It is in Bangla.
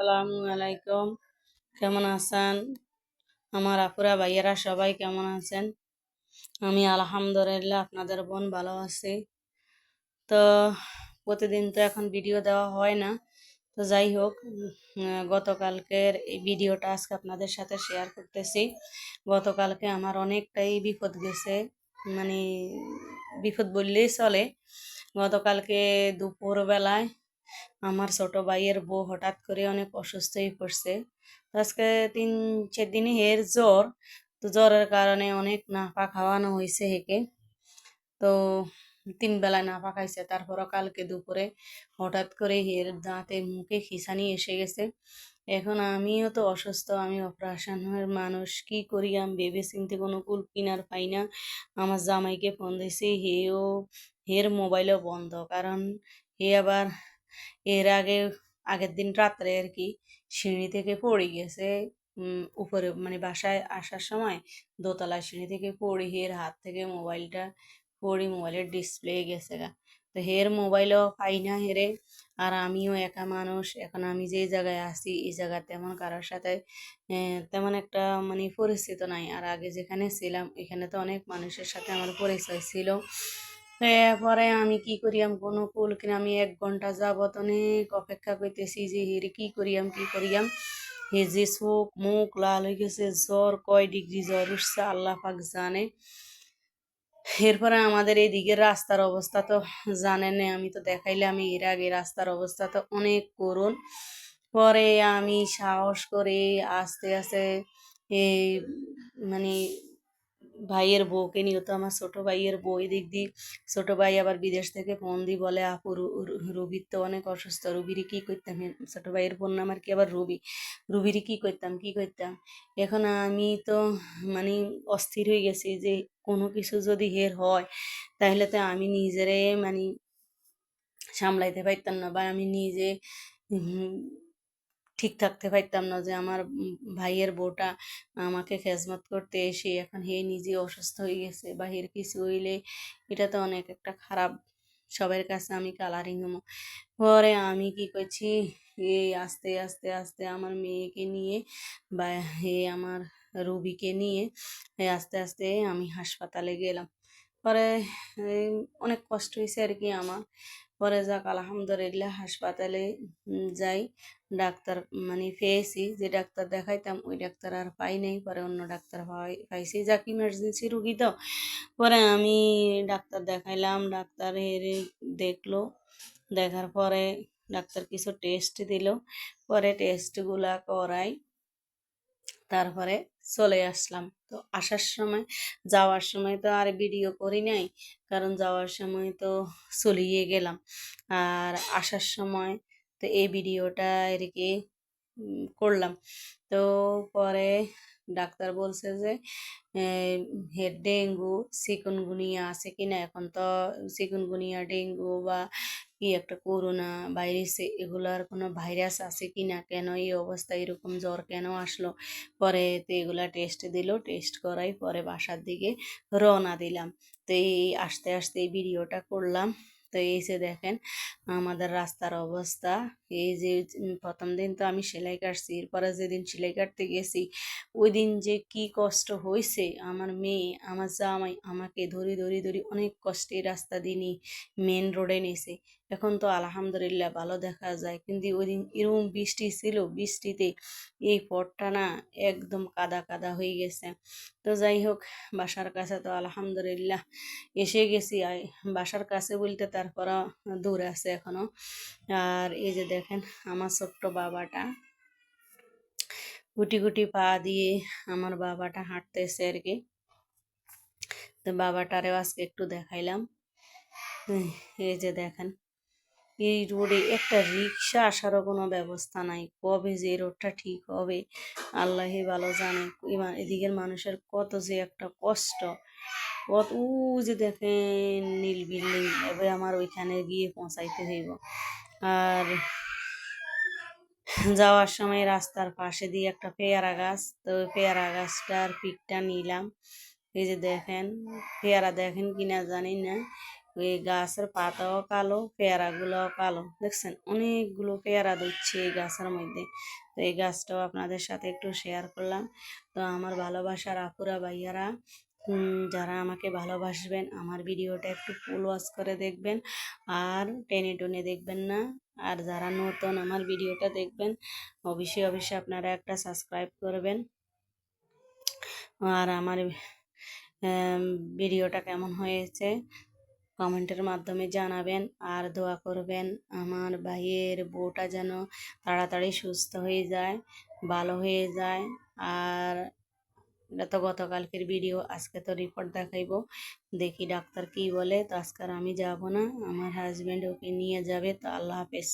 আসসালামু আলাইকুম। কেমন আছেন? আমার আপুরা, ভাইয়েরা সবাই কেমন আছেন? আমি আলহামদুলিল্লাহ আপনাদের বোন ভালো আছি। তো প্রতিদিন তো এখন ভিডিও দেওয়া হয় না। তো যাই হোক গতকালকের এই ভিডিওটা আজকে আপনাদের সাথে শেয়ার করতেছি। গতকালকে আমার অনেকটাই বিপদ গেছে। মানে বিপদ বললেই চলে। গতকালকে দুপুরবেলায় আমার ছোট ভাইয়ের বউ হঠাৎ করে অনেক অসুস্থ হয়ে পড়ছে আজকে তিন, চার দিনই এর জ্বর। তো জ্বরের কারণে অনেক নাপা খাওয়ানো হয়েছে হেকে তো তিন বেলায় নাপা খাইছে, তারপরও কালকে দুপুরে হঠাৎ করে হের দাঁতে মুখে খিসানি এসে গেছে। এখন আমিও তো অসুস্থ, আমি অপারেশনের মানুষ, কি করি আমি ভেবে চিনতে কোনো কুল কিনার পাই না। আমার জামাইকে ফোন দিয়েছি, হেও, হের মোবাইলও বন্ধ, কারণ হে আবার এর আগে, আগের দিন রাত্রে আর কি সিঁড়ি থেকে পড়ে গেছে উপরে মানে বাসায় আসার সময় দোতলায় সিঁড়ি থেকে পড়ে, হের হাত থেকে মোবাইলটা পড়ে, মোবাইলের ডিসপ্লে গেছে গা। তো হের মোবাইলও পাই না হেরে, আর আমিও একা মানুষ, এখন আমি যে জায়গায় আছি, এই জায়গা তেমন কারোর সাথে তেমন একটা মানে পরিচিত নাই। আর আগে যেখানে ছিলাম, এখানে তো অনেক মানুষের সাথে আমার পরিচয় ছিল। এরপরে আমি কি করিয়াম? কোনো কুল কিনা আমি এক ঘণ্টা যাবত অনেক অপেক্ষা করতেছি যে হের কি করিয়াম কি করিয়াম? হে যে চোখ মুখ লাল হয়ে গেছে, জ্বর কয় ডিগ্রি জ্বর উঠছে, আল্লাহ পাক জানে। এরপরে আমাদের এইদিকের রাস্তার অবস্থা তো জানেন আমি তো দেখাইলে আমি এর আগে রাস্তার অবস্থা তো অনেক করুন পরে আমি সাহস করে আস্তে আস্তে এই মানে ভাইয়ের বউকে নিয়ে তো আমার ছোট ভাইয়ের বউ, এদিক দিয়ে ছোট ভাই আবার বিদেশ থেকে ফোন দি বলে, আপু রুবির তো অনেক অসুস্থ, রুবির কী করতাম? ছোট ভাইয়ের বোন নাম আর কি? আবার রুবি, রুবির কী করতাম কী করতাম? এখন আমি তো মানে অস্থির হয়ে গেছি যে কোনো কিছু যদি হের হয়, তাহলে তো আমি নিজেরে মানে সামলাইতে পারতাম না বা আমি নিজে ঠিক থাকতে পারতাম না যে আমার ভাইয়ের বউটা আমাকে খেজমত করতে এসে এখন হে নিজে অসুস্থ হয়ে গেছে বা হের কিছু হইলে এটা তো অনেক একটা খারাপ। সবার কাছে আমি কালারিং হব। পরে আমি কি করছি এই আস্তে আস্তে আস্তে আমার মেয়েকে নিয়ে বা হে আমার রুবিকে নিয়ে আস্তে আস্তে আমি হাসপাতালে গেলাম। পরে অনেক কষ্ট হয়েছে আর কি আমার। পরে যাক, আলহামদুলিল্লাহ, হাসপাতালে যাই। ডাক্তার মানে পেয়েছি, যে ডাক্তার দেখাইতাম, ওই ডাক্তার আর পাই নাই। পরে অন্য ডাক্তার পাই, পাইছি। যাক ইমার্জেন্সি রুগী তো। পরে আমি ডাক্তার দেখাইলাম, ডাক্তার দেখল। দেখার পরে ডাক্তার কিছু টেস্ট দিল। পরে টেস্টগুলা করাই। তারপরে চলে আসলাম। তো আসার সময়, যাওয়ার সময় তো আর ভিডিও করি নাই, কারণ যাওয়ার সময় তো চলিয়ে গেলাম। আর আসার সময় তো এই ভিডিওটা আর কি করলাম। তো পরে ডাক্তার বলছে যে ডেঙ্গু, চিকুনগুনিয়া আছে কিনা? এখন তো চিকুনগুনিয়া, ডেঙ্গু বা কি একটা করোনা ভাইরাস এগুলার কোনো ভাইরাস আছে কি না? কেন এই অবস্থা? এরকম জ্বর কেন আসলো? পরে তো এগুলা টেস্ট দিল টেস্ট করাই পরে বাসার দিকে রওনা দিলাম। তো এই আস্তে আস্তে এই ভিডিওটা করলাম। তো এই যে দেখেন, আমাদের রাস্তার অবস্থা। এই যে প্রথম দিন তো আমি সেলাই কাটছি, এরপরে যেদিন সেলাই কাটতে গেছি ওই দিন যে কি কষ্ট হয়েছে আমার মেয়ে, আমার জামাই আমাকে ধরি ধরি ধরি অনেক কষ্টে রাস্তা দিনই মেন রোডে নিয়েছে। এখন তো আলহামদুলিল্লাহ ভালো দেখা যায়। কিন্তু ওই দিন এরকম বৃষ্টি ছিল, বৃষ্টিতে এই পথটা না একদম কাদা কাদা হয়ে গেছে। তো যাই হোক, বাসার কাছে তো আলহামদুলিল্লাহ এসে গেছি। বাসার কাছে বলতে তারপর দূর আছে এখনও। আর এই যে দেখেন আমার ছোট্ট বাবাটা। গুটি গুটি পা দিয়ে আমার বাবাটা হাঁটতেছে আর কি। তো বাবাটারেও আজকে একটু দেখাইলাম। এই যে দেখেন, এই রোডে একটা রিক্সা আসারও কোনো ব্যবস্থা নাই। কবে যে রোডটা ঠিক হবে, আল্লাহই ভালো জানে। এদিকের মানুষের কত যে একটা কষ্ট। কত, উ যে দেখেন নীল বিল্ডিং, এবার আমার ওইখানে গিয়ে পৌঁছাইতে হইব। আর যাওয়ার সময় রাস্তার পাশে দিয়ে একটা পেয়ারা গাছ, তো ওই পেয়ারা গাছটার পিকটা নিলাম। এই যে দেখেন, পেয়ারা দেখেন কিনা জানি না। এই গাছের পাতাও কালো, পেয়ারাগুলোও কালো। দেখছেন? অনেকগুলো পেয়ারা দিচ্ছে এই গাছের মধ্যে। তো এই গাছটাও আপনাদের সাথে একটু শেয়ার করলাম। তো আমার ভালোবাসার আপুরা, ভাইয়ারা যারা আমাকে ভালোবাসবেন, আমার ভিডিওটা একটু ফুল ওয়াশ করে দেখবেন। আর টেনে টনে দেখবেন না। আর যারা নতুন আমার ভিডিওটা দেখবেন, অবশ্যই অবশ্যই আপনারা একটা সাবস্ক্রাইব করবেন। আর আমার ভিডিওটা কেমন হয়েছে, কমেন্টের মাধ্যমে জানাবেন। আর দোয়া করবেন, আমার ভাইয়ের বউটা যেন তাড়াতাড়ি সুস্থ হয়ে যায়, ভালো হয়ে যায়। আর এটা তো গতকালকের ভিডিও আজকে তো রিপোর্ট দেখাইব। দেখি ডাক্তার কি বলে। তো আজকে আমি যাব না। আমার হাজব্যান্ড ওকে নিয়ে যাবে। তো আল্লাহ হাফেজ।